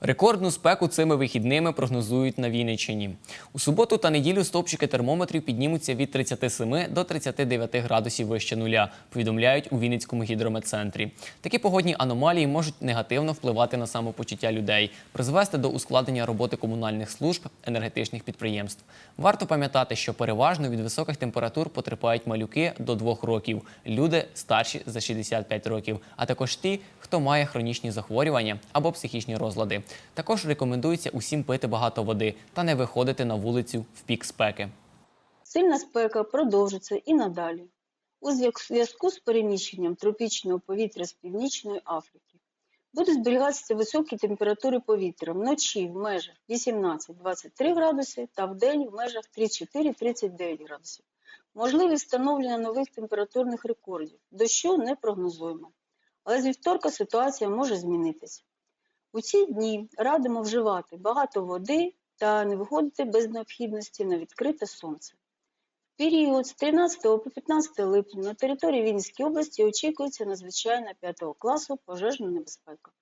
Рекордну спеку цими вихідними прогнозують на Вінниччині. У суботу та неділю стовпчики термометрів піднімуться від 37 до 39 градусів вище нуля, повідомляють у Вінницькому гідрометцентрі. Такі погодні аномалії можуть негативно впливати на самопочуття людей, призвести до ускладнення роботи комунальних служб, енергетичних підприємств. Варто пам'ятати, що переважно від високих температур потерпають малюки до 2 років, люди старші за 65 років, а також ті, хто має хронічні захворювання або психічні розлади. Також рекомендується усім пити багато води та не виходити на вулицю в пік спеки. Сильна спека продовжиться і надалі у зв'язку з переміщенням тропічного повітря з Північної Африки. Будуть зберігатися високі температури повітря вночі в межах 18-23 градуси та вдень в межах 34-39 градусів. Можливість встановлення нових температурних рекордів. Дощу не прогнозуємо. Але з вівторка ситуація може змінитися. У ці дні радимо вживати багато води та не виходити без необхідності на відкрите сонце. В період з 13 по 15 липня на території Вінницької області очікується надзвичайна 5 класу пожежна небезпека.